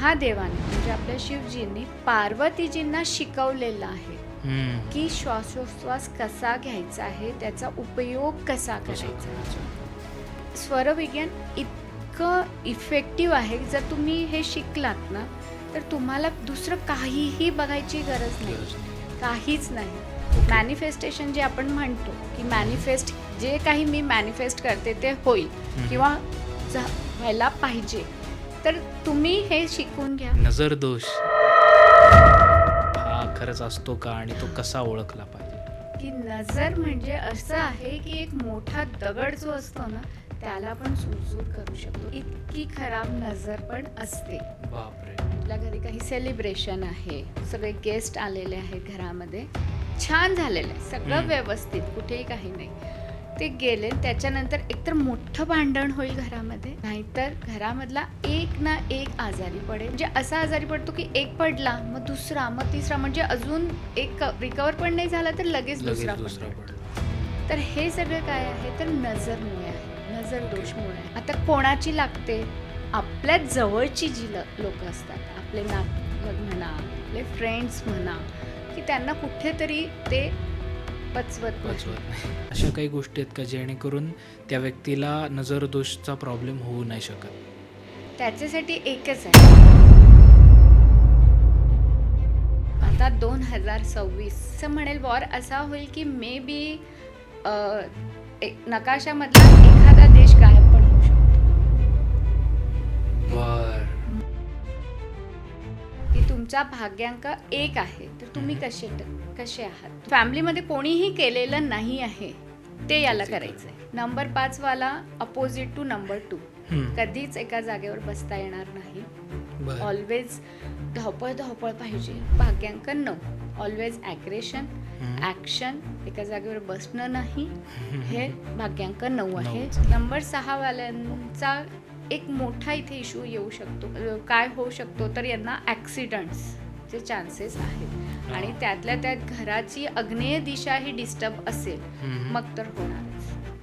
महादेवाने म्हणजे आपल्या शिवजींनी पार्वतीजींना शिकवलेलं आहे. की श्वासोश्वास कसा घ्यायचा आहे त्याचा उपयोग कसा करायचा? स्वरविज्ञान इतकं इफेक्टिव्ह आहे जर तुम्ही हे शिकलात ना तर तुम्हाला दुसरं काहीही बघायची गरज नाही. काहीच नाही मॅनिफेस्टेशन जे आपण म्हणतो की मॅनिफेस्ट जे काही मी मॅनिफेस्ट करते ते होईल. किंवा व्हायला पाहिजे तर तुम्ही हे शिकून घ्या. नजर दोष. हा खरंच असतो का आणि तो कसा ओळखला पाहिजे? की नजर म्हणजे असं आहे की एक मोठा दगड जो असतो ना त्याला पण सुरसूर करू शकतो. इतकी खराब नजर पण असते. बापरे. आपल्या घरी काही सेलिब्रेशन आहे. सगळे गेस्ट आलेले आहेत घरामध्ये. छान झालेलं आहे. सगळं. व्यवस्थित. कुठेही काही नाही. ते गेले त्याच्यानंतर एकतर मोठं भांडण होईल घरामध्ये नाहीतर घरामधला एक ना एक आजारी पडेल. म्हणजे असा आजारी पडतो की एक पडला मग दुसरा मग तिसरा म्हणजे अजून एक रिकवर पण नाही झाला तर लगेच दुसरा पडतो. तर हे सगळं काय आहे? तर नजरमुळे आहे. नजर दोषमुळे आहे. आता कोणाची लागते? आपल्या जवळची जी लोक असतात आपले नातलग म्हणा आपले फ्रेंड्स म्हणा की त्यांना कुठेतरी ते पचवत नाही. वाचवत नाही. अशा काही गोष्टी आहेत का जेणेकरून त्या व्यक्तीला नजर दोषचा प्रॉब्लेम होऊ नाही शकत? त्याच्यासाठी एकच आहे. आता दोन हजार सव्वीस. म्हणेल वॉर असा होईल की मे बी नकाशामधला एखादा देश गायब पण होऊ शकतो. की तुमचा भाग्यांक एक आहे. तर तुम्ही कसे कसे आहात? फॅमिलीमध्ये कोणीही केलेलं नाही आहे. ते याला करायचं आहे. नंबर पाच वाला अपोजिट टू नंबर टू. कधीच एका जागेवर बसता येणार नाही. ऑलवेज धावपळ धावपळ पाहिजे. भाग्यांक नऊ. Always aggression. ॲक्शन एका जागेवर बसणं नाही. हे भाग्यांक नऊ आहे. नंबर सहा वाल्यांचा एक मोठा इथे इश्यू येऊ शकतो. काय होऊ शकतो तर यांना ॲक्सिडंट्सचे चान्सेस आहेत. आणि त्यातल्या त्यात घराची अग्नेय दिशा ही डिस्टर्ब असेल. मग तर होणार